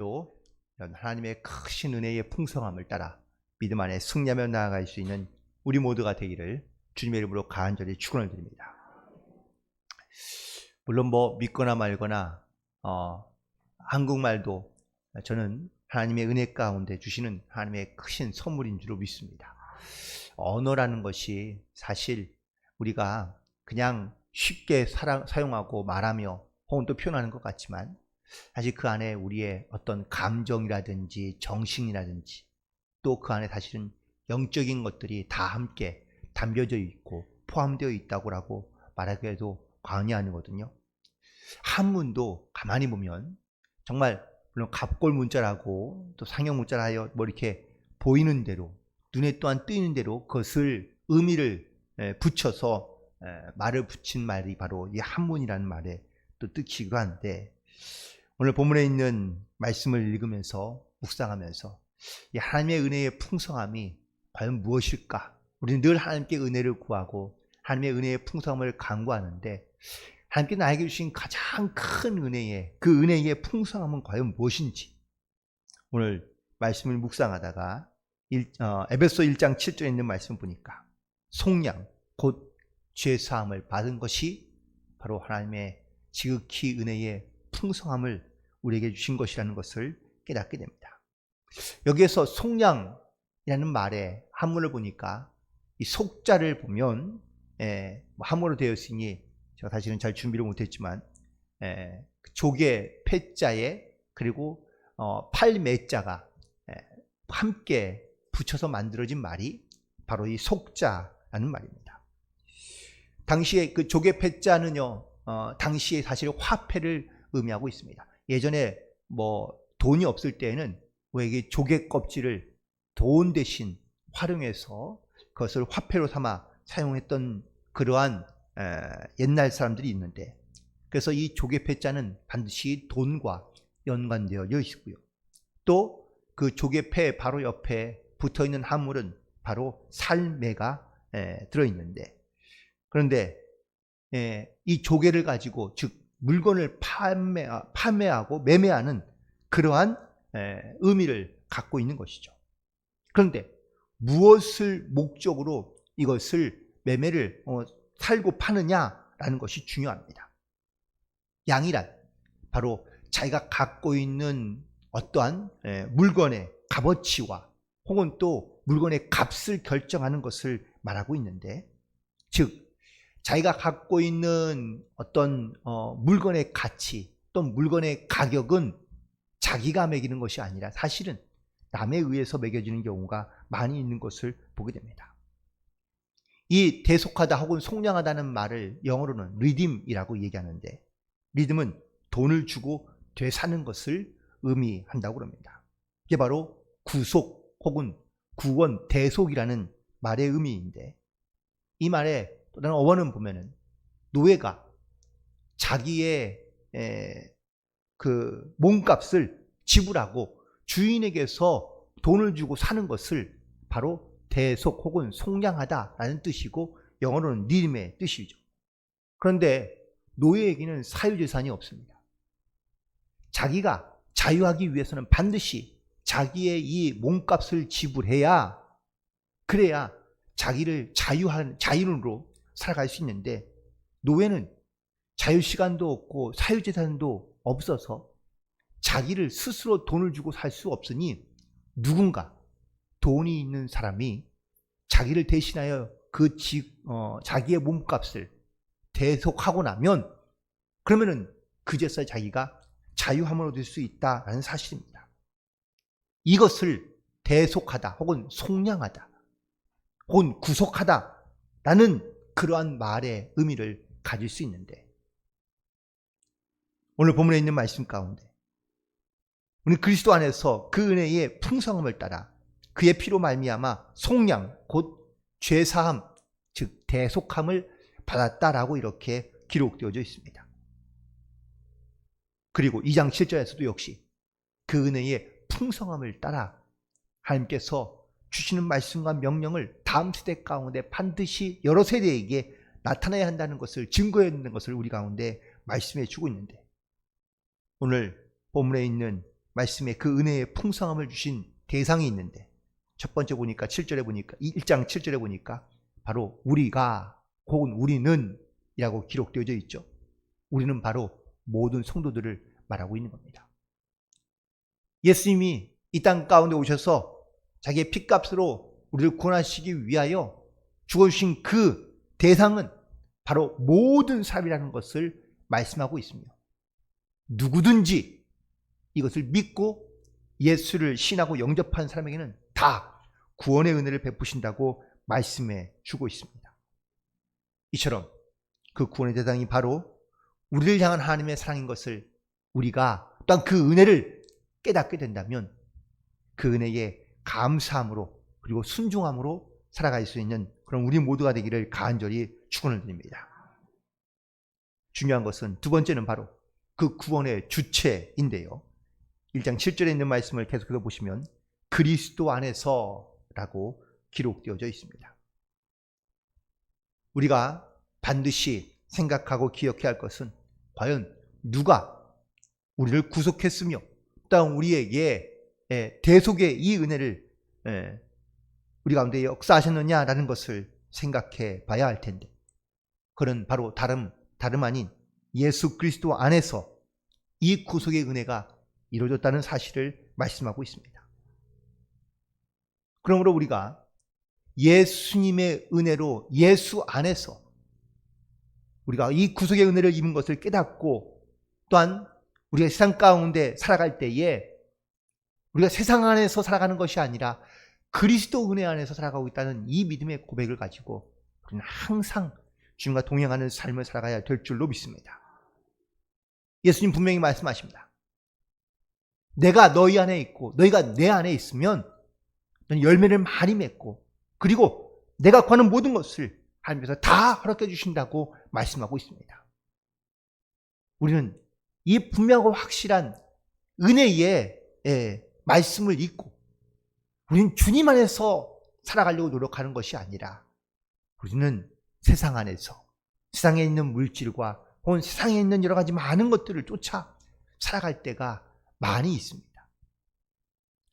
또 이런 하나님의 크신 은혜의 풍성함을 따라 믿음 안에 승리하며 나아갈 수 있는 우리 모두가 되기를 주님의 이름으로 간절히 축원을 드립니다. 물론 뭐 믿거나 말거나 어, 한국말도 저는 하나님의 은혜 가운데 주시는 하나님의 크신 선물인 줄로 믿습니다. 언어라는 것이 사실 우리가 그냥 쉽게 사용하고 말하며 혹은 또 표현하는 것 같지만 사실 그 안에 우리의 어떤 감정이라든지 정신이라든지 또 그 안에 사실은 영적인 것들이 다 함께 담겨져 있고 포함되어 있다고라고 말하기에도 과언이 아니거든요. 한문도 가만히 보면 정말 물론 갑골 문자라고 또 상형 문자라 하여 뭐 이렇게 보이는 대로 눈에 또한 뜨이는 대로 그것을 의미를 에, 붙여서 에, 말을 붙인 말이 바로 이 한문이라는 말의 또 뜻이기도 한데 오늘 본문에 있는 말씀을 읽으면서 묵상하면서 이 하나님의 은혜의 풍성함이 과연 무엇일까? 우리는 늘 하나님께 은혜를 구하고 하나님의 은혜의 풍성함을 간구하는데 하나님께 나에게 주신 가장 큰 은혜의 그 은혜의 풍성함은 과연 무엇인지 오늘 말씀을 묵상하다가 일, 어, 에베소 1장 7절에 있는 말씀 보니까 속량 곧 죄사함을 받은 것이 바로 하나님의 지극히 은혜의 풍성함을 우리에게 주신 것이라는 것을 깨닫게 됩니다. 여기에서 속량이라는 말의 한문을 보니까 이 속자를 보면 예, 뭐 한문으로 되어 있으니 제가 사실은 잘 준비를 못했지만 예, 조개 패자에 그리고 어, 팔매자가 예, 함께 붙여서 만들어진 말이 바로 이 속자라는 말입니다. 당시에 그 조개 패자는요, 어, 당시에 사실 화폐를 의미하고 있습니다. 예전에 뭐 돈이 없을 때에는 왜 이게 조개 껍질을 돈 대신 활용해서 그것을 화폐로 삼아 사용했던 그러한 에, 옛날 사람들이 있는데 그래서 이 조개패자는 반드시 돈과 연관되어 있고요. 또 그 조개패 바로 옆에 붙어 있는 한물은 바로 살매가 에, 들어 있는데 그런데 에, 이 조개를 가지고 즉 물건을 판매, 판매하고 매매하는 그러한 에, 의미를 갖고 있는 것이죠. 그런데 무엇을 목적으로 이것을 매매를 어, 살고 파느냐라는 것이 중요합니다. 양이란 바로 자기가 갖고 있는 어떠한 에, 물건의 값어치와 혹은 또 물건의 값을 결정하는 것을 말하고 있는데 즉 자기가 갖고 있는 어떤 어, 물건의 가치 또 물건의 가격은 자기가 매기는 것이 아니라 사실은 남에 의해서 매겨지는 경우가 많이 있는 것을 보게 됩니다. 이 대속하다 혹은 속량하다는 말을 영어로는 리딤이라고 얘기하는데 리듬은 돈을 주고 되사는 것을 의미한다고 합니다. 이게 바로 구속 혹은 구원, 대속이라는 말의 의미인데 이 말의 또 다른 어원은 보면은 노예가 자기의 에, 그 몸값을 지불하고 주인에게서 돈을 주고 사는 것을 바로 대속 혹은 속량하다라는 뜻이고 영어로는 리림의 뜻이죠. 그런데 노예에게는 사유재산이 없습니다. 자기가 자유하기 위해서는 반드시 자기의 이 몸값을 지불해야 그래야 자기를 자유한 자유로 살아갈 수 있는데 노예는 자유 시간도 없고 사유 재산도 없어서 자기를 스스로 돈을 주고 살 수 없으니 누군가 돈이 있는 사람이 자기를 대신하여 그 지, 어, 자기의 몸값을 대속하고 나면 그러면은 그제서 자기가 자유함을 얻을 수 있다라는 사실입니다. 이것을 대속하다 혹은 속량하다 혹은 구속하다라는 그러한 말의 의미를 가질 수 있는데 오늘 본문에 있는 말씀 가운데 우리 그리스도 안에서 그 은혜의 풍성함을 따라 그의 피로 말미암아 속량 곧 죄사함 즉 대속함을 받았다라고 이렇게 기록되어져 있습니다. 그리고 2장 7절에서도 역시 그 은혜의 풍성함을 따라 하나님께서 주시는 말씀과 명령을 다음 세대 가운데 반드시 여러 세대에게 나타나야 한다는 것을 증거해 주는 것을 우리 가운데 말씀해 주고 있는데 오늘 본문에 있는 말씀에 그 은혜의 풍성함을 주신 대상이 있는데 첫 번째 보니까 7절에 보니까 1장 7절에 보니까 바로 우리가 혹은 우리는 이라고 기록되어져 있죠. 우리는 바로 모든 성도들을 말하고 있는 겁니다. 예수님이 이 땅 가운데 오셔서 자기의 피값으로 우리를 구원하시기 위하여 죽어주신 그 대상은 바로 모든 사람이라는 것을 말씀하고 있습니다. 누구든지 이것을 믿고 예수를 신하고 영접한 사람에게는 다 구원의 은혜를 베푸신다고 말씀해 주고 있습니다. 이처럼 그 구원의 대상이 바로 우리를 향한 하나님의 사랑인 것을 우리가 또한 그 은혜를 깨닫게 된다면 그 은혜에 감사함으로 그리고 순종함으로 살아갈 수 있는 그런 우리 모두가 되기를 간절히 축원을 드립니다. 중요한 것은 두 번째는 바로 그 구원의 주체인데요. 1장 7절에 있는 말씀을 계속해서 보시면 그리스도 안에서라고 기록되어져 있습니다. 우리가 반드시 생각하고 기억해야 할 것은 과연 누가 우리를 구속했으며 또한 우리에게 예, 대속의 이 은혜를 예, 우리 가운데 역사하셨느냐라는 것을 생각해 봐야 할 텐데 그는 바로 다름 다름 아닌 예수 그리스도 안에서 이 구속의 은혜가 이루어졌다는 사실을 말씀하고 있습니다. 그러므로 우리가 예수님의 은혜로 예수 안에서 우리가 이 구속의 은혜를 입은 것을 깨닫고 또한 우리가 세상 가운데 살아갈 때에 우리가 세상 안에서 살아가는 것이 아니라 그리스도 은혜 안에서 살아가고 있다는 이 믿음의 고백을 가지고 우리는 항상 주님과 동행하는 삶을 살아가야 될 줄로 믿습니다. 예수님 분명히 말씀하십니다. 내가 너희 안에 있고 너희가 내 안에 있으면 열매를 많이 맺고 그리고 내가 구하는 모든 것을 하나님께서 다 허락해 주신다고 말씀하고 있습니다. 우리는 이 분명하고 확실한 은혜의 예, 말씀을 잊고 우리는 주님 안에서 살아가려고 노력하는 것이 아니라 우리는 세상 안에서 세상에 있는 물질과 혹은 세상에 있는 여러 가지 많은 것들을 쫓아 살아갈 때가 많이 있습니다.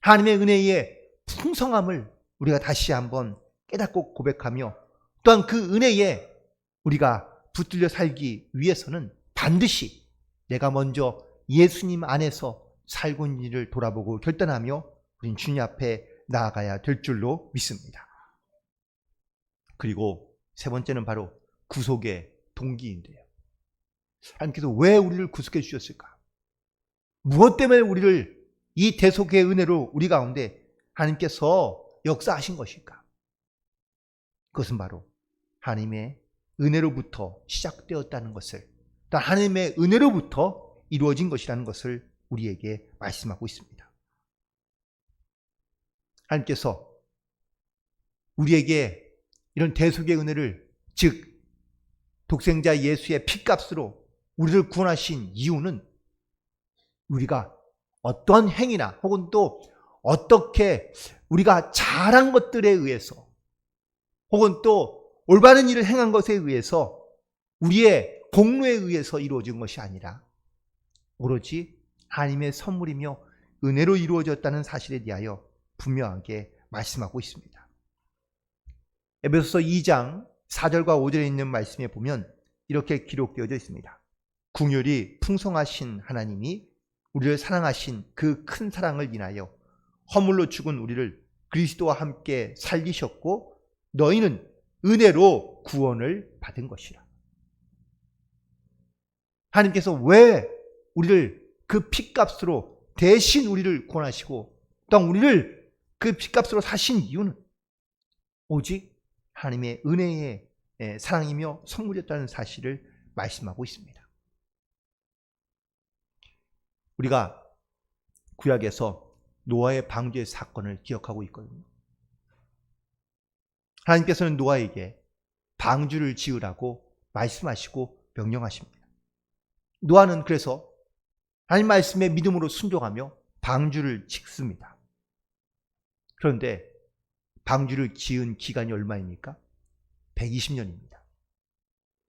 하나님의 은혜의 풍성함을 우리가 다시 한번 깨닫고 고백하며 또한 그 은혜에 우리가 붙들려 살기 위해서는 반드시 내가 먼저 예수님 안에서 살고 있는 일을 돌아보고 결단하며 우린 주님 앞에 나아가야 될 줄로 믿습니다. 그리고 세 번째는 바로 구속의 동기인데요. 하나님께서 왜 우리를 구속해 주셨을까? 무엇 때문에 우리를 이 대속의 은혜로 우리 가운데 하나님께서 역사하신 것일까? 그것은 바로 하나님의 은혜로부터 시작되었다는 것을, 또 하나님의 은혜로부터 이루어진 것이라는 것을 우리에게 말씀하고 있습니다. 하나님께서 우리에게 이런 대속의 은혜를, 즉, 독생자 예수의 피값으로 우리를 구원하신 이유는 우리가 어떠한 행위나 혹은 또 어떻게 우리가 잘한 것들에 의해서 혹은 또 올바른 일을 행한 것에 의해서 우리의 공로에 의해서 이루어진 것이 아니라 오로지 하나님의 선물이며 은혜로 이루어졌다는 사실에 대하여 분명하게 말씀하고 있습니다. 에베소서 2장 4절과 5절에 있는 말씀에 보면 이렇게 기록되어져 있습니다. 궁율이 풍성하신 하나님이 우리를 사랑하신 그 큰 사랑을 인하여 허물로 죽은 우리를 그리스도와 함께 살리셨고 너희는 은혜로 구원을 받은 것이라. 하나님께서 왜 우리를 그 피값으로 대신 우리를 구원하시고 또한 우리를 그 피값으로 사신 이유는 오직 하나님의 은혜의 사랑이며 선물이었다는 사실을 말씀하고 있습니다. 우리가 구약에서 노아의 방주의 사건을 기억하고 있거든요. 하나님께서는 노아에게 방주를 지으라고 말씀하시고 명령하십니다. 노아는 그래서 하나님 말씀에 믿음으로 순종하며 방주를 짓습니다. 그런데 방주를 지은 기간이 얼마입니까? 120년입니다.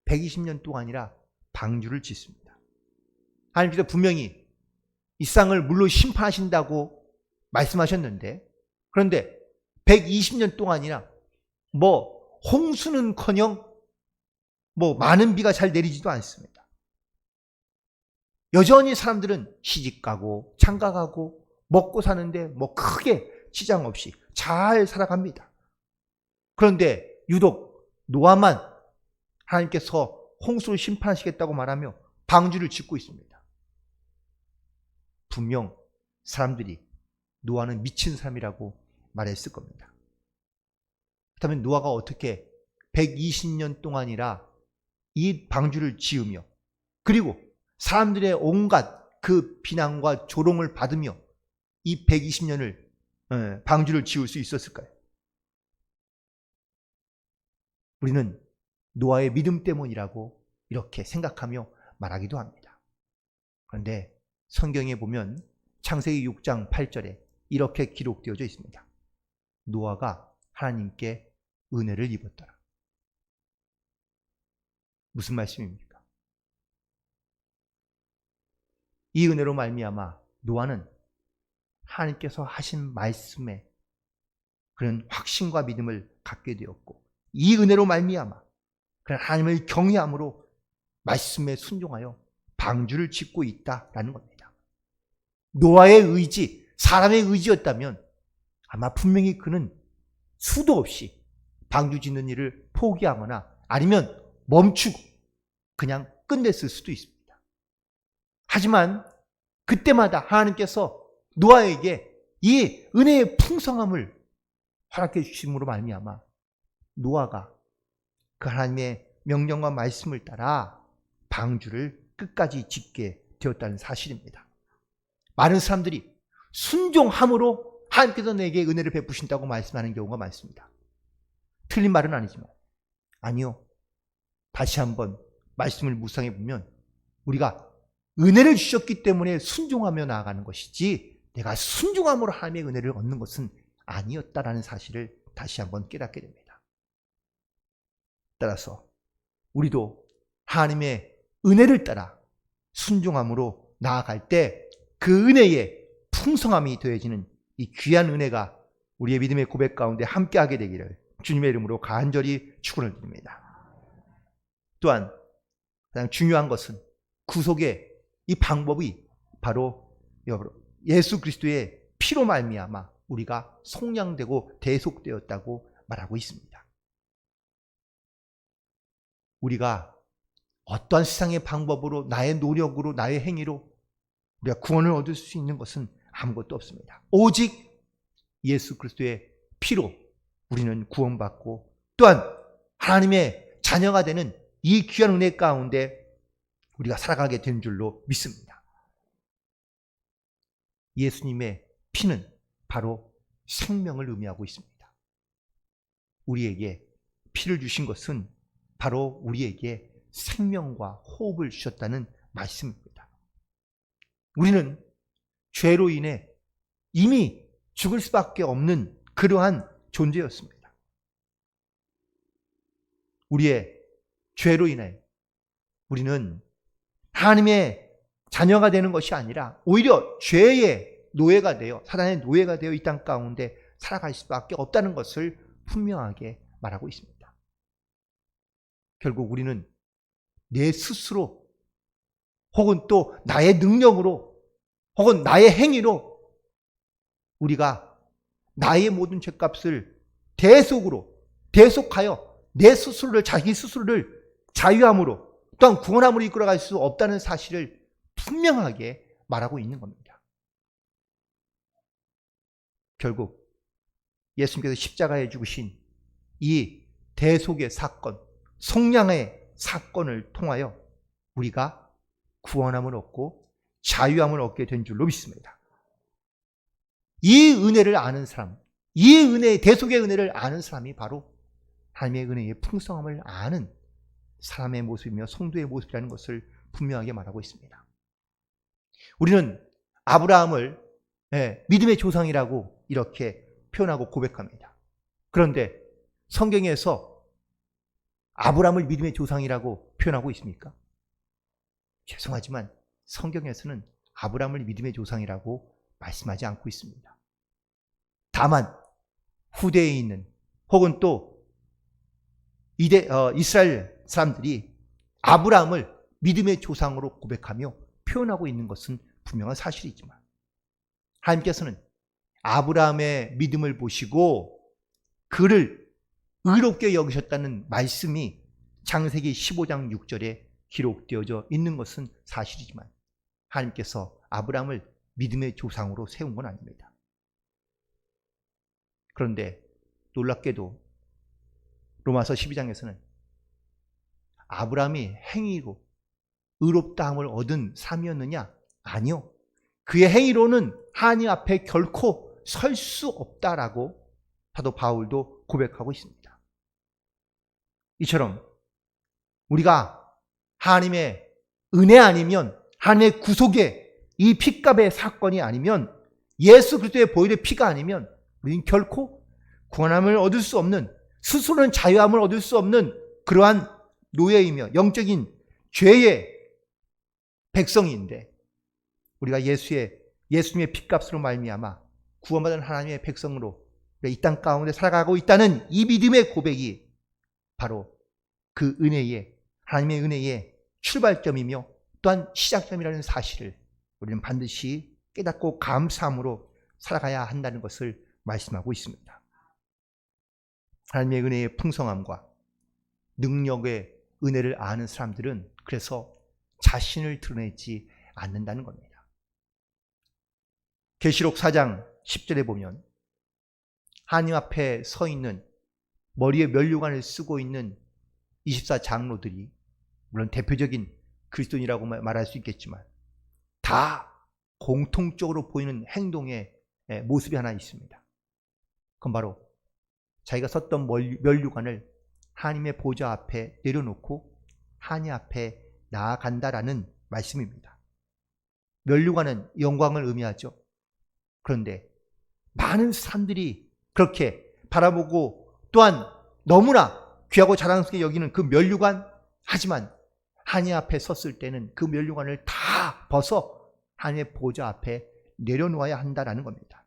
120년 동안이라 방주를 짓습니다. 하나님께서 분명히 이 쌍을 물로 심판하신다고 말씀하셨는데 그런데 120년 동안이나 뭐 홍수는커녕 뭐 많은 비가 잘 내리지도 않습니다. 여전히 사람들은 시집 가고 장가 가고 먹고 사는데 뭐 크게 지장 없이 잘 살아갑니다. 그런데 유독 노아만 하나님께서 홍수를 심판하시겠다고 말하며 방주를 짓고 있습니다. 분명 사람들이 노아는 미친 사람이라고 말했을 겁니다. 그렇다면 노아가 어떻게 120년 동안이라 이 방주를 지으며 그리고 사람들의 온갖 그 비난과 조롱을 받으며 이 120년을 방주를 지을 수 있었을까요? 우리는 노아의 믿음 때문이라고 이렇게 생각하며 말하기도 합니다. 그런데 성경에 보면 창세기 6장 8절에 이렇게 기록되어져 있습니다. 노아가 하나님께 은혜를 입었더라. 무슨 말씀입니까? 이 은혜로 말미암아 노아는 하나님께서 하신 말씀에 그런 확신과 믿음을 갖게 되었고 이 은혜로 말미암아 그런 하나님을 경외함으로 말씀에 순종하여 방주를 짓고 있다라는 겁니다. 노아의 의지, 사람의 의지였다면 아마 분명히 그는 수도 없이 방주 짓는 일을 포기하거나 아니면 멈추고 그냥 끝냈을 수도 있습니다. 하지만 그때마다 하나님께서 노아에게 이 은혜의 풍성함을 허락해 주심으로 말미암아 노아가 그 하나님의 명령과 말씀을 따라 방주를 끝까지 짓게 되었다는 사실입니다. 많은 사람들이 순종함으로 하나님께서 내게 은혜를 베푸신다고 말씀하는 경우가 많습니다. 틀린 말은 아니지만 아니요. 다시 한번 말씀을 묵상해 보면 우리가 은혜를 주셨기 때문에 순종하며 나아가는 것이지 내가 순종함으로 하나님의 은혜를 얻는 것은 아니었다라는 사실을 다시 한번 깨닫게 됩니다. 따라서 우리도 하나님의 은혜를 따라 순종함으로 나아갈 때 그 은혜의 풍성함이 더해지는 이 귀한 은혜가 우리의 믿음의 고백 가운데 함께하게 되기를 주님의 이름으로 간절히 축원을 드립니다. 또한 가장 중요한 것은 구속의 이 방법이 바로 예수 그리스도의 피로 말미암아 우리가 속량되고 대속되었다고 말하고 있습니다. 우리가 어떠한 세상의 방법으로 나의 노력으로 나의 행위로 우리가 구원을 얻을 수 있는 것은 아무것도 없습니다. 오직 예수 그리스도의 피로 우리는 구원받고 또한 하나님의 자녀가 되는 이 귀한 은혜 가운데 우리가 살아가게 된 줄로 믿습니다. 예수님의 피는 바로 생명을 의미하고 있습니다. 우리에게 피를 주신 것은 바로 우리에게 생명과 호흡을 주셨다는 말씀입니다. 우리는 죄로 인해 이미 죽을 수밖에 없는 그러한 존재였습니다. 우리의 죄로 인해 우리는 하나님의 자녀가 되는 것이 아니라 오히려 죄의 노예가 되어 사단의 노예가 되어 이 땅 가운데 살아갈 수밖에 없다는 것을 분명하게 말하고 있습니다. 결국 우리는 내 스스로 혹은 또 나의 능력으로 혹은 나의 행위로 우리가 나의 모든 죄값을 대속으로 대속하여 내 스스로를 자기 스스로를 자유함으로 또한 구원함으로 이끌어갈 수 없다는 사실을 분명하게 말하고 있는 겁니다. 결국 예수님께서 십자가에 죽으신 이 대속의 사건, 속량의 사건을 통하여 우리가 구원함을 얻고 자유함을 얻게 된 줄로 믿습니다. 이 은혜를 아는 사람, 이 은혜, 대속의 은혜를 아는 사람이 바로 하나님의 은혜의 풍성함을 아는 사람의 모습이며 성도의 모습이라는 것을 분명하게 말하고 있습니다. 우리는 아브라함을 예, 믿음의 조상이라고 이렇게 표현하고 고백합니다. 그런데 성경에서 아브라함을 믿음의 조상이라고 표현하고 있습니까? 죄송하지만 성경에서는 아브라함을 믿음의 조상이라고 말씀하지 않고 있습니다. 다만 후대에 있는 혹은 또 이대 어, 이스라엘 사람들이 아브라함을 믿음의 조상으로 고백하며 표현하고 있는 것은 분명한 사실이지만 하나님께서는 아브라함의 믿음을 보시고 그를 의롭게 여기셨다는 말씀이 창세기 15장 6절에 기록되어져 있는 것은 사실이지만 하나님께서 아브라함을 믿음의 조상으로 세운 건 아닙니다. 그런데 놀랍게도 로마서 12장에서는 아브라함이 행위로 의롭다함을 얻은 삶이었느냐? 아니요. 그의 행위로는 하나님 앞에 결코 설 수 없다라고 사도 바울도 고백하고 있습니다. 이처럼 우리가 하나님의 은혜 아니면 하나님의 구속의 이 피값의 사건이 아니면 예수 그리스도의 보혈의 피가 아니면 우리는 결코 구원함을 얻을 수 없는 스스로는 자유함을 얻을 수 없는 그러한 노예이며 영적인 죄의 백성인데 우리가 예수의 예수님의 피값으로 말미암아 구원받은 하나님의 백성으로 이 땅 가운데 살아가고 있다는 이 믿음의 고백이 바로 그 은혜의 하나님의 은혜의 출발점이며 또한 시작점이라는 사실을 우리는 반드시 깨닫고 감사함으로 살아가야 한다는 것을 말씀하고 있습니다. 하나님의 은혜의 풍성함과 능력의 은혜를 아는 사람들은 그래서 자신을 드러내지 않는다는 겁니다. 계시록 4장 10절에 보면 하나님 앞에 서 있는 머리에 면류관을 쓰고 있는 24 장로들이 물론 대표적인 그리스도인이라고 말할 수 있겠지만 다 공통적으로 보이는 행동의 모습이 하나 있습니다. 그건 바로 자기가 썼던 면류관을 하나님의 보좌 앞에 내려놓고 하나님 앞에 나아간다라는 말씀입니다. 면류관은 영광을 의미하죠. 그런데 많은 사람들이 그렇게 바라보고 또한 너무나 귀하고 자랑스럽게 여기는 그 면류관 하지만 하나님 앞에 섰을 때는 그 면류관을 다 벗어 하나님의 보좌 앞에 내려놓아야 한다라는 겁니다.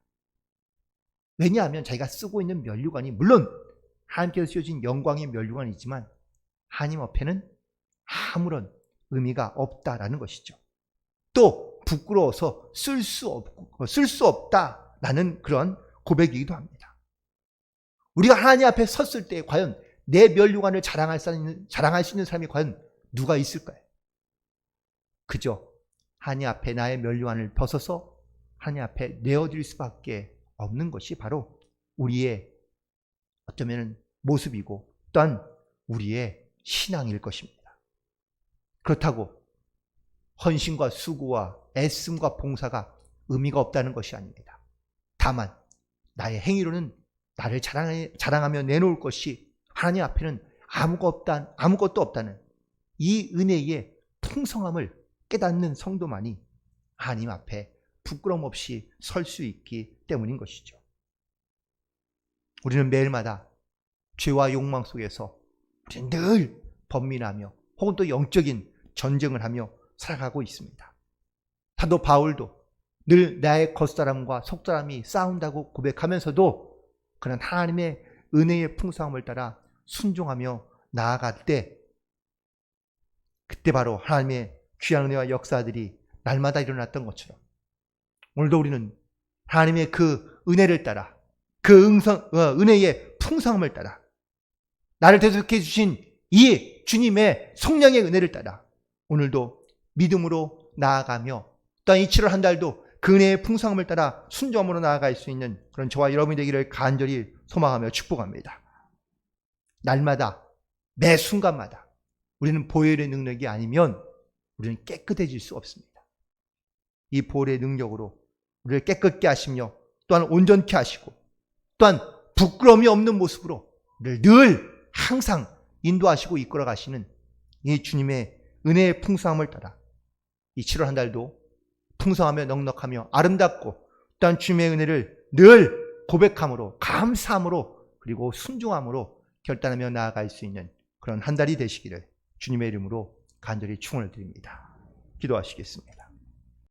왜냐하면 자기가 쓰고 있는 면류관이 물론 하나님께서 씌워진 영광의 면류관이지만 하나님 앞에는 아무런 의미가 없다라는 것이죠. 또 부끄러워서 쓸 수 없고 쓸 수 없다라는 그런 고백이기도 합니다. 우리가 하나님 앞에 섰을 때 과연 내 면류관을 자랑할 수 있는 자랑할 수 있는 사람이 과연 누가 있을까요? 그저 하나님 앞에 나의 면류관을 벗어서 하나님 앞에 내어드릴 수밖에 없는 것이 바로 우리의 어쩌면 모습이고 또한 우리의 신앙일 것입니다. 그렇다고 헌신과 수고와 애씀과 봉사가 의미가 없다는 것이 아닙니다. 다만 나의 행위로는 나를 자랑하며 내놓을 것이 하나님 앞에는 아무것도 없다, 아무것도 없다는 이 은혜의 풍성함을 깨닫는 성도만이 하나님 앞에 부끄럼 없이 설 수 있기 때문인 것이죠. 우리는 매일마다 죄와 욕망 속에서 우리는 늘 번민하며 혹은 또 영적인 전쟁을 하며 살아가고 있습니다. 사도 바울도 늘 나의 겉사람과 속사람이 싸운다고 고백하면서도 그는 하나님의 은혜의 풍성함을 따라 순종하며 나아갈 때 그때 바로 하나님의 귀한 은혜와 역사들이 날마다 일어났던 것처럼 오늘도 우리는 하나님의 그 은혜를 따라 그 응성, 어, 은혜의 풍성함을 따라 나를 대속해 주신 이 주님의 성령의 은혜를 따라 오늘도 믿음으로 나아가며 또한 이 7월 한 달도 그 은혜의 풍성함을 따라 순종으로 나아갈 수 있는 그런 저와 여러분이 되기를 간절히 소망하며 축복합니다. 날마다 매 순간마다 우리는 보혈의 능력이 아니면 우리는 깨끗해질 수 없습니다. 이 보혈의 능력으로 우리를 깨끗게 하시며 또한 온전케 하시고 또한 부끄러움이 없는 모습으로 우리를 늘 항상 인도하시고 이끌어 가시는 이 주님의 은혜의 풍성함을 따라 이 7월 한 달도 풍성하며 넉넉하며 아름답고 또한 주님의 은혜를 늘 고백함으로 감사함으로 그리고 순종함으로 결단하며 나아갈 수 있는 그런 한 달이 되시기를 주님의 이름으로 간절히 충원을 드립니다. 기도하시겠습니다.